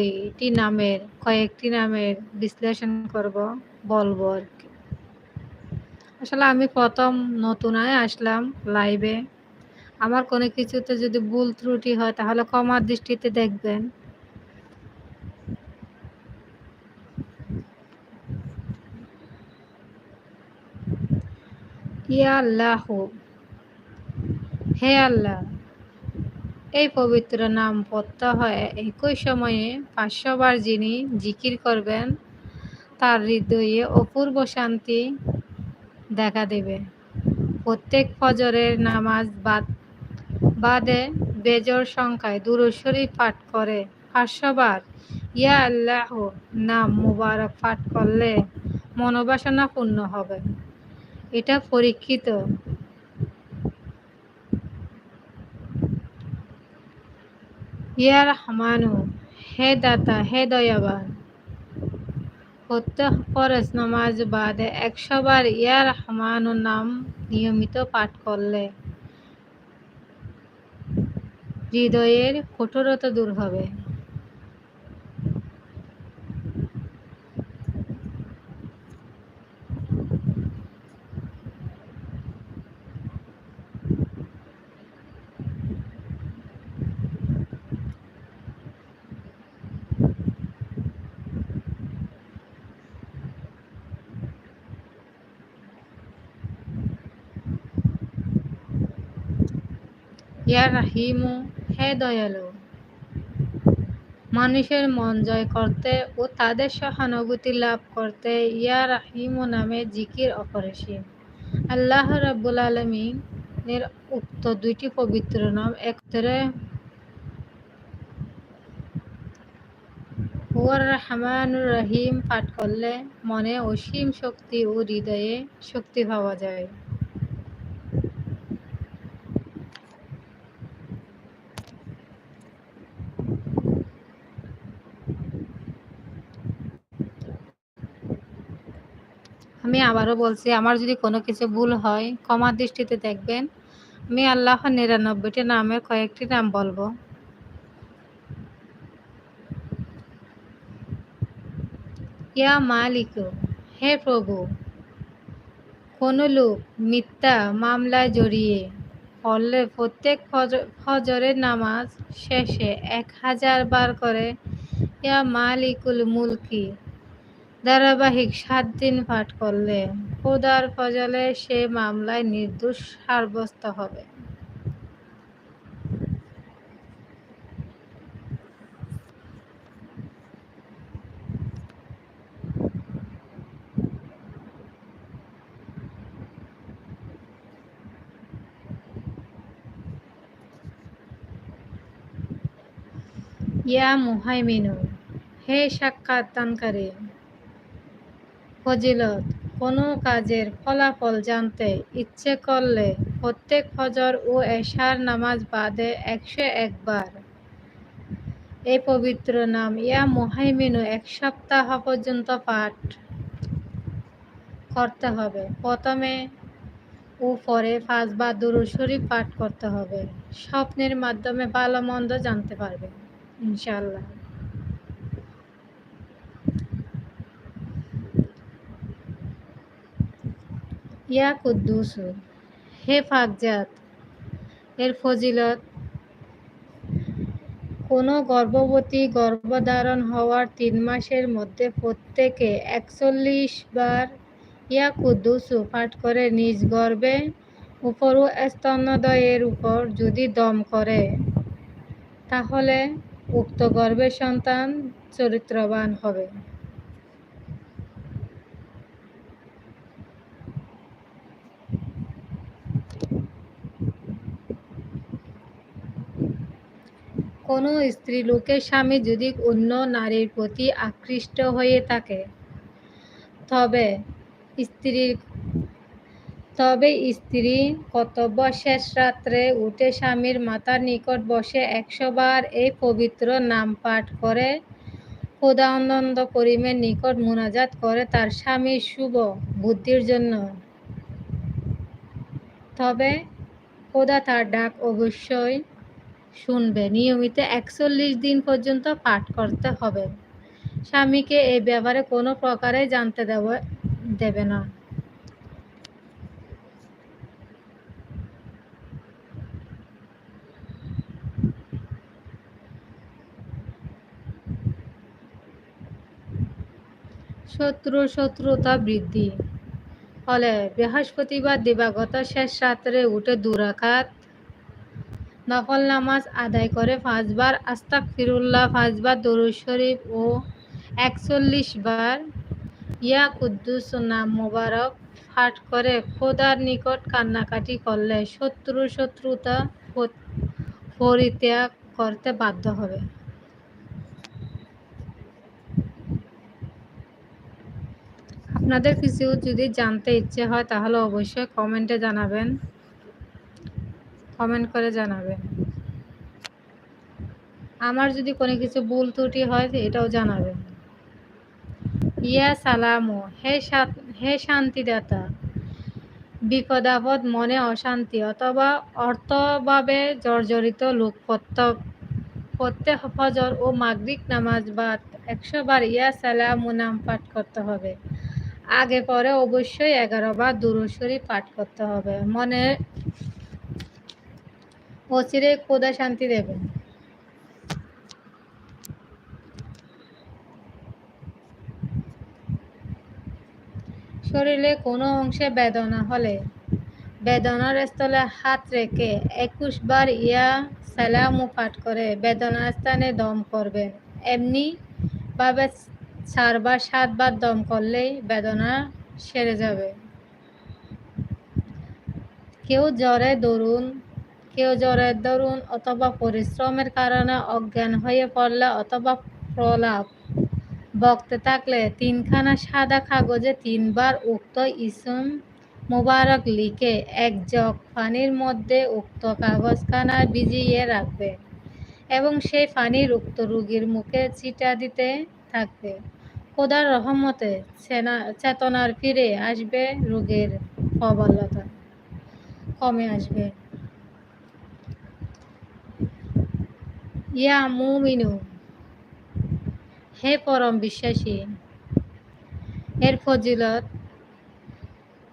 কয়টি নামের, কয়েকটি নামের বিশ্লেষণ করব, বলব আর কি। আসলে আমি প্রথম নতুনায় আসলাম লাইভে আমার কোনো কিছুতে যদি ভুল ত্রুটি হয় তাহলে ক্ষমার দৃষ্টিতে দেখবেন। ইয়া আল্লাহ হে আল্লাহ। এই পবিত্র নাম হয়। একই সময়ে পাঁচশোবার যিনি জিকির করবেন, তার হৃদয়ে অপূর্ব শান্তি দেখা দেবে। প্রত্যেক ফজরের নামাজ বাদ, বাদে বেজর সংখ্যায় দুরুশরী পাঠ করে পাঁচশোবার। ইয়া আল্লাহ, নাম মুবারক পাঠ করলে মনোবাসনা পূর্ণ হবে। এটা পরীক্ষিত ইয়া রহমানু, হে দাতা, হে দয়াবান। প্রত্যেক ফরজ নামাজ বাদে একশো বার ইয়া নাম নিয়মিত পাঠ করলে হৃদয়ের কঠোরতা দূর হবে। ইয়া রাহিমু হে দয়ালু। মানুষের মন জয় করতে ও তাদের সহানুভূতি লাভ করতে ইয়া রাহিমু নামে জিকির অপরিসীম। আল্লাহ রাব্বুল আলমিনের উক্ত দুইটি পবিত্র নাম একতরে হুয়ার রহমানুর রহিম পাঠ করলে মনে অসীম শক্তি ও হৃদয়ে শক্তি পাওয়া যায়। আমি আবারও বলছি, আমার যদি কোনো কিছু ভুল হয় ক্ষমার দৃষ্টিতে দেখবেন। আমি আল্লাহ নিরানব্বইটি নামের কয়েকটি নাম বলব। ইয়া মালিক, হে প্রভু, কোনো লোক মিথ্যা মামলায় জড়িয়ে পড়লে প্রত্যেক ফজরের নামাজ শেষে এক হাজার বার করে, ইয়া মালিকুল মুলকি ধারাবাহিক সাত দিন পাঠ করলে খোদার ফজলে সে মামলায় নির্দোষ, সাব্যস্ত হবে। ইয়া মুহাইমিনু হে সাক্ষাৎ ফজিলত, কোনো কাজের ফলাফল জানতে ইচ্ছে করলে প্রত্যেক ফজর ও এশার নামাজ বাদে একশো একবার। এই পবিত্র নাম ইয়া মুহাইমিনু এক সপ্তাহ পর্যন্ত পাঠ করতে হবে। প্রথমে ও পরে পাঁচবার দুরু শরীফ পাঠ করতে হবে। স্বপ্নের মাধ্যমে ভালো মন্দ জানতে পারবে ইনশাআল্লাহ। ইয়া কুদ্দুস হে ফাকজাত এর ফজিলত, কোনো গর্ভবতী গর্ভধারণ হওয়ার তিন মাসের মধ্যে প্রত্যেকে একচল্লিশ বার ইয়া কুদ্দুসু পাঠ করে নিজ গর্ভে উপর ও স্তন্যদয়ের উপর যদি দম করে, তাহলে উক্ত গর্ভের সন্তান চরিত্রবান হবে। কোনো স্ত্রী লোকের স্বামী যদি অন্য নারীর প্রতি আকৃষ্ট হয়ে থাকে, তবে স্ত্রীর, তবে স্ত্রী কর্তব্য শেষ রাত্রে উঠে স্বামীর মাতার নিকট বসে একশো বার এই পবিত্র নাম পাঠ করে, খোদানন্দ করিমের নিকট মোনাজাত করে তার স্বামীর শুভ বুদ্ধির জন্য। তবে খোদা তার ডাক অবশ্যই শুনবে। নিয়মিত একচল্লিশ দিন পর্যন্ত পাঠ করতে হবে। স্বামীকে এই ব্যাপারে কোনো প্রকারে জানতে দেব দেবে না। শত্রু শত্রুতা বৃদ্ধি। ফলে বৃহস্পতিবার দিবাগত শেষ রাত্রে উঠে দুরাকাত নফল নামাজ আদায় করে পাঁচবার আস্তাক ফিরুল্লাহ পাঁচবার দরুদ শরীফ ও একচল্লিশ বার ইয়া কুদ্দুস নাম মোবারক পাঠ করে খোদার নিকট কান্নাকাটি করলে শত্রু শত্রুতা পরিত্যাগ করতে বাধ্য হবে। আপনাদের কিছু যদি জানতে ইচ্ছে হয় তাহলে অবশ্যই কমেন্টে জানাবেন। কমেন্ট করে জানাবেন আমার যদি কোনো কিছু ভুল ত্রুটি হয়, এটাও জানাবেন ইয়া সালামু, হে হে শান্তিদাতা বিপদ আপদ মনে অশান্তি, অথবা অর্থভাবে জর্জরিত লোক প্রত্যেক প্রত্যেক ফজর ও মাগরিক নামাজ বাদ একশো বার ইয়া সালামু নাম পাঠ করতে হবে। আগে পরে অবশ্যই এগারো বার দুরুশরী পাঠ করতে হবে। মনে অচিরে খোদা শান্তি দেবেন। শরীরে কোনো অংশে বেদনা হলে বেদনার স্থলে হাত রেখে একুশ বার ইয়া সালামু পাঠ করে বেদনার স্থানে দম করবেন। এমনি ভাবে চারবার, সাতবার দম করলেই বেদনা সেরে যাবে। কেউ জ্বরে, দরুন কেউ জ্বরের দরুন অথবা পরিশ্রমের কারণে অজ্ঞান হয়ে পড়লে অথবা প্রলাপ। বক্তে থাকলে তিনখানা সাদা কাগজে তিনবার উক্ত ইসম মোবারক লিখে এক জগ পানির মধ্যে উক্ত কাগজখানা ভিজিয়ে রাখবে এবং সেই পানির উক্ত রুগীর মুখে ছিটা দিতে থাকবে। খোদার রহমতে চেতনার ফিরে আসবে রোগের প্রবলতা। কমে আসবে। ইয়া মুমিনু। হে পরম বিশ্বাসী, এর ফজিলত,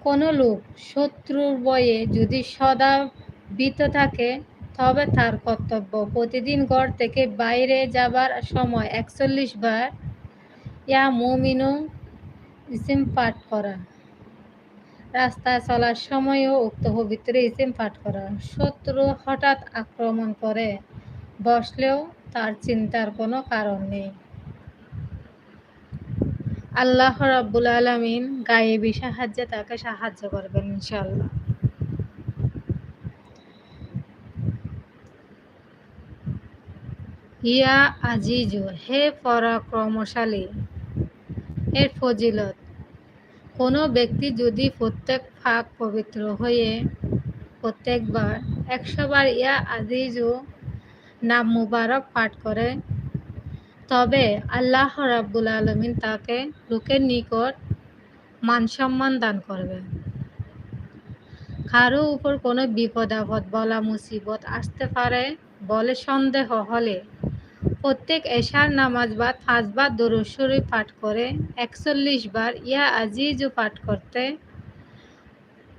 কোনো লোক শত্রুর বয়ে যদি সদা ভীত থাকে, তবে তার কর্তব্য প্রতিদিন ঘর থেকে বাইরে যাবার সময় একচল্লিশ বার ইয়া মুমিনু ইসিম পাঠ করা। রাস্তায় চলার সময়ও উক্ত পবিত্র ইসিম পাঠ করা। শত্রু হঠাৎ আক্রমণ করে। বসলেও তার চিন্তার কোনো কারণ নেই। আল্লাহ রাব্বুল আলমিন গায়েবী সাহায্যে তাকে সাহায্য করবেন ইনশাল্লাহ ইয়া আজিজু, হে পরাক্রমশালী, এর ফজিলত, কোনো ব্যক্তি যদি প্রত্যেক ফাঁক পবিত্র হয়ে প্রত্যেকবার একশোবার ইয়া আজিজু নাম মুবারক পাঠ করে। তবে আল্লাহ রাব্বুল আলমিন তাকে লোকের নিকট মান সম্মান দান করবে। কারও উপর কোনো বিপদ, আপদ, বলা, মুসিবত আসতে পারে বলে সন্দেহ হলে প্রত্যেক এশার নামাজ বা পাঁচবার দরুশ্বরী পাঠ করে একচল্লিশ বার ইয়া আজিজু পাঠ করতে,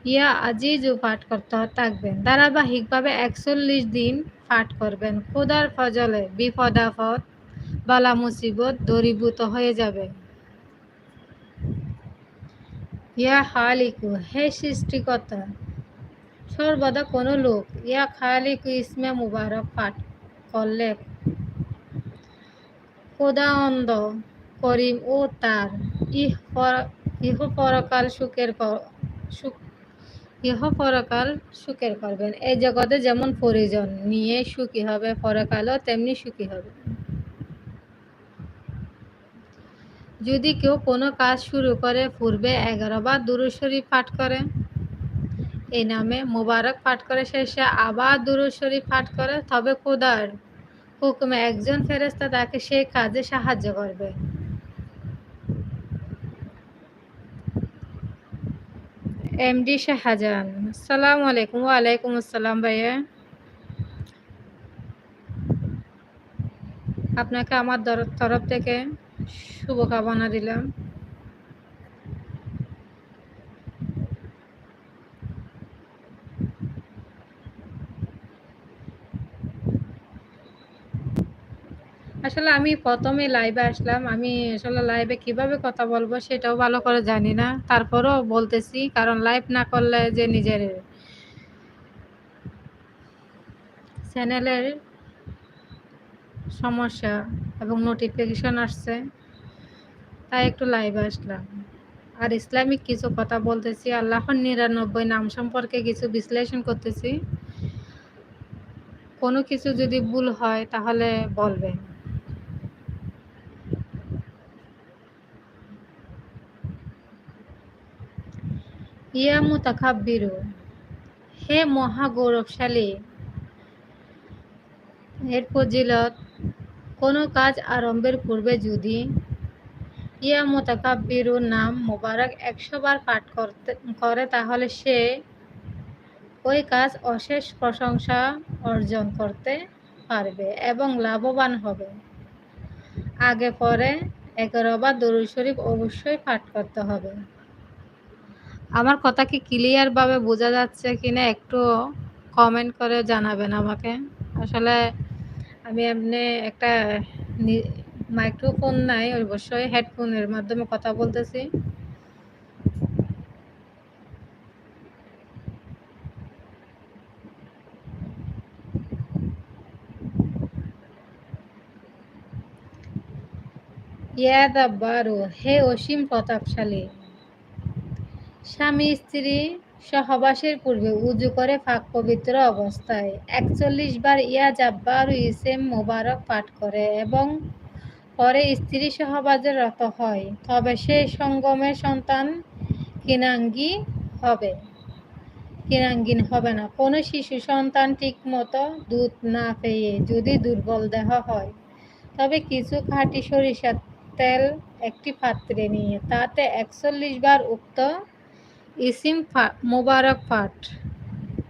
ইয়া আজিজু পাঠ করতে থাকবেন। ধারাবাহিকভাবে একচল্লিশ দিন পাঠ করবেন। খোদার ফজলে বিপদ আপদ বালা মুসিবত দরিভূত হয়ে যাবে। ইয়া খালিকু, হে সৃষ্টিকর্তা, সর্বদা কোনো লোক ইয়া খালিকু ইসমে মুবারক পাঠ করলে খোদানন্দ করিম ও তার ইহ পরকাল সুখের ইহ পরকাল সুখের করবেন। এই জগতে যেমন পরিজন নিয়ে সুখী হবে, পরকালও তেমনি সুখী হবে। যদি কেউ কোনো কাজ শুরু করে, পূর্বে এগারো বার দুরুশরী পাঠ করে, এই নামে মোবারক পাঠ করে, শেষে আবার দুরুশরী পাঠ করে, তবে খোদার হুকুমে একজন ফেরেস্তা তাকে সেই কাজে সাহায্য করবে। এমডি শাহজাহান আসসালামু আলাইকুম ওয়ালাইকুম আসসালাম ভাইয়া। আপনাকে আমার তরফ থেকে শুভকামনা দিলাম। আসলে আমি প্রথমে লাইভে আসলাম। আমি আসলে লাইভে কীভাবে কথা বলব সেটাও ভালো করে জানি না। তারপরও বলতেছি, কারণ লাইভ না করলে যে নিজের চ্যানেলের সমস্যা এবং নোটিফিকেশন আসছে, তাই একটু লাইভে আসলাম। আর ইসলামিক কিছু কথা বলতেছি, আল্লাহর নিরানব্বই নাম সম্পর্কে কিছু বিশ্লেষণ করতেছি। কোনো কিছু যদি ভুল হয় তাহলে বলবেন। ইয়া মুতাকাব্বিরু হে মহা গৌরবশালী এর ফজিলত, কোনো কাজ আরম্ভের পূর্বে যদি ইয়া মোতাকাব্বিরুর নাম মোবারক একশো বার পাঠ করতে, করে, তাহলে সে ওই কাজ অশেষ প্রশংসা অর্জন করতে পারবে এবং লাভবান হবে। আগে পরে এগারো বার দরুদ শরীফ অবশ্যই পাঠ করতে হবে। আমার কথা কি ক্লিয়ারভাবে বোঝা যাচ্ছে কিনা একটু কমেন্ট করে জানাবেন আমাকে। আসলে আমি এমনি একটা মাইক্রোফোন নাই, অবশ্যই হেডফোনের মাধ্যমে কথা বলতেছি। ইয়াদাব্বারু হে অসীম প্রতাপশালী। স্বামী, স্ত্রী সহবাসের পূর্বে উজু করে ফাঁক পবিত্র অবস্থায়। একচল্লিশ বার ইয়া জাব্বার ইসেম মোবারক পাঠ করে এবং পরে স্ত্রী সহবাজে রত হয়। তবে সে সঙ্গমের সন্তান কিনাঙ্গি হবে, কিনাঙ্গিন হবে না। কোনো শিশু সন্তান ঠিক মতো দুধ না পেয়ে যদি দুর্বল দেহ হয়, তবে কিছু খাঁটি সরিষার তেল একটি পাত্রে নিয়ে তাতে একচল্লিশ বার উক্ত ইসিম মোবারক পাঠ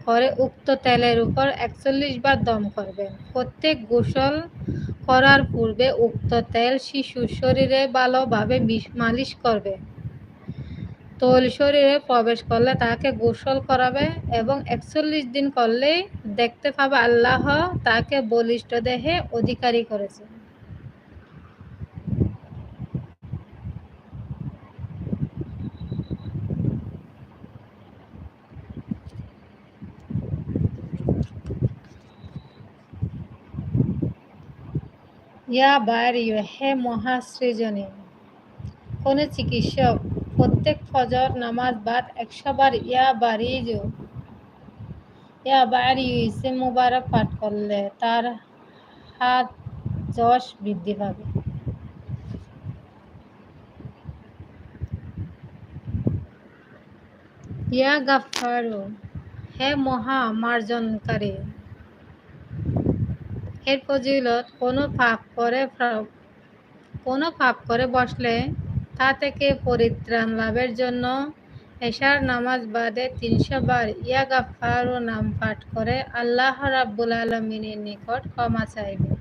করে উক্ত তেলের উপর একচল্লিশ বার দম করবেন। প্রত্যেক গোসল করার পূর্বে উক্ত তেল শিশুর শরীরে ভালোভাবে মালিশ করবে। তৈল শরীরে প্রবেশ করলে তাকে গোসল করাবে এবং একচল্লিশ দিন করলেই দেখতে পাবে আল্লাহ তাকে বলিষ্ঠ দেহে অধিকারী করেছে ইয়া বারিও হে মহাসৃজনী। কোন চিকিৎসক প্রত্যেক ফজর নামাজ বাদ একশো বার ইয়া বারিজ ইয়া বারি ইসে মুবারক পাঠ করলে তার হাত যশ বৃদ্ধি পাবে। ইয়া গাফারু হে মহা মার্জনকারী এর ফজিলত, কোনো পাপ করে কোনো পাপ করে বসলে তা থেকে পরিত্রাণ লাভের জন্য এশার নামাজ বাদে তিনশো বার ইয়া গাফারও নাম পাঠ করে আল্লাহ রাব্বুল আলমিনের নিকট ক্ষমা চাইবে।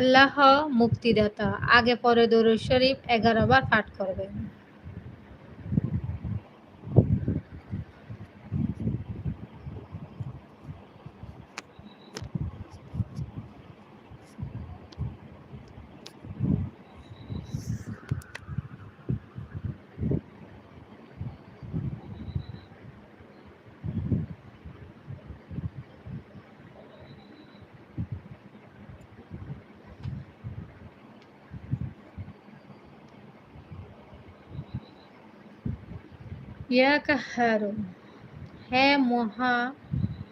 আল্লাহ মুক্তিদাতা, আগে পরে দরুদ শরীফ এগারো বার পাঠ করবেন। ইয়া কাহারু হে মহা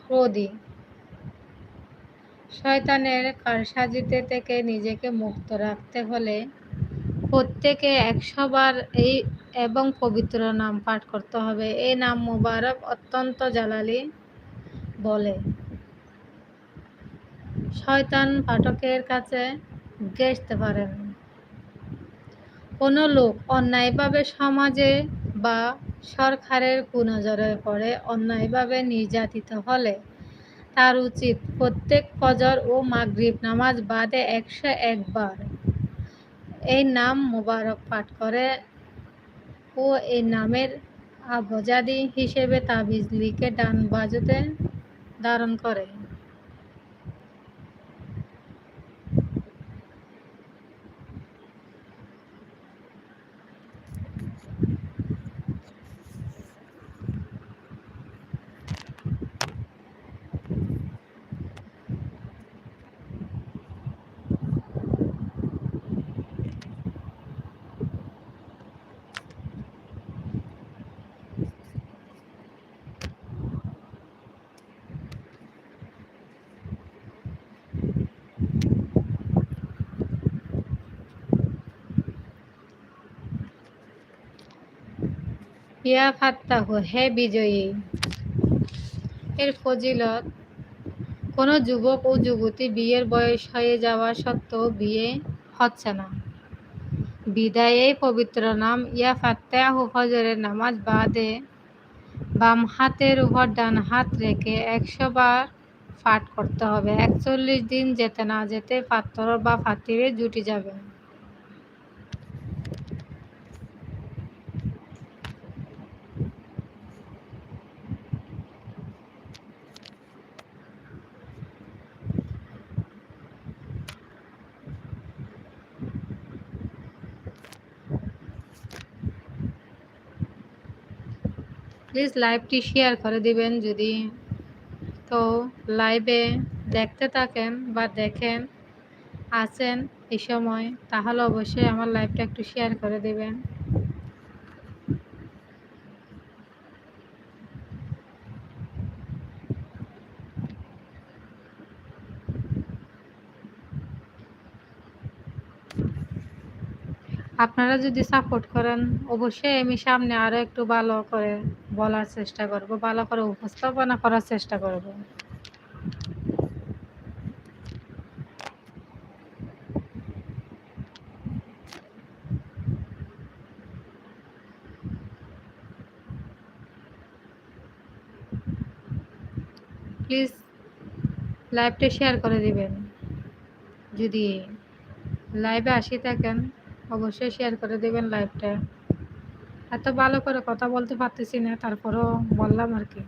ক্রোধী শয়তানের কারসাজিতে থেকে নিজেকে মুক্ত রাখতে হলে প্রত্যেকে একশো বার এই এবং পবিত্র নাম পাঠ করতে হবে। এই নাম মুবারক অত্যন্ত জালালি বলে। শয়তান পাঠকের কাছে গেছতে পারেন। কোনো লোক অন্যায়ভাবে সমাজে বা সরকারের কুনজরে পড়ে অন্যায়ভাবে নির্যাতিত হলে তার উচিত প্রত্যেক ফজর ও মাগরিব নামাজ বাদে একশো একবার। এই নাম মোবারক পাঠ করে ও এই নামের আবজাদি হিসেবে তাবিজ লিখে ডান বাজুতে ধারণ করে। ইয়া ফাত্তাহু হে বিজয়ী। এর ফজিলত, কোনো যুবক ও যুবতী বিয়ের বয়স হয়ে যাওয়া সত্ত্বেও বিয়ে হচ্ছে না। বিদায় পবিত্র নাম ইয়া ফাত্তাহু ফজরের নামাজ বাদে বাম হাতের উপর ডান হাত রেখে একশো বার পাঠ করতে হবে। একচল্লিশ দিন যেতে না যেতে পাত্র বা পাত্রীরে জুটি যাবে। প্লিজ লাইভটি শেয়ার করে দিবেন যদি। তো লাইভে দেখতে থাকেন বা দেখেন, আছেন এই সময়, তাহলে অবশ্যই আমার লাইভটা একটু শেয়ার করে দেবেন। আপনারা যদি সাপোর্ট করেন, অবশ্যই আমি সামনে আরও একটু ভালো করে বলার চেষ্টা করব, ভালো করে উপস্থাপনা করার চেষ্টা করব। প্লিজ লাইভটা শেয়ার করে দিবেন। যদি লাইভে আসি থাকেন অবশ্যই শেয়ার করে দেবেন লাইভটা এত ভালো করে কথা বলতে পারতেছি না, তারপরও বললাম আর কি।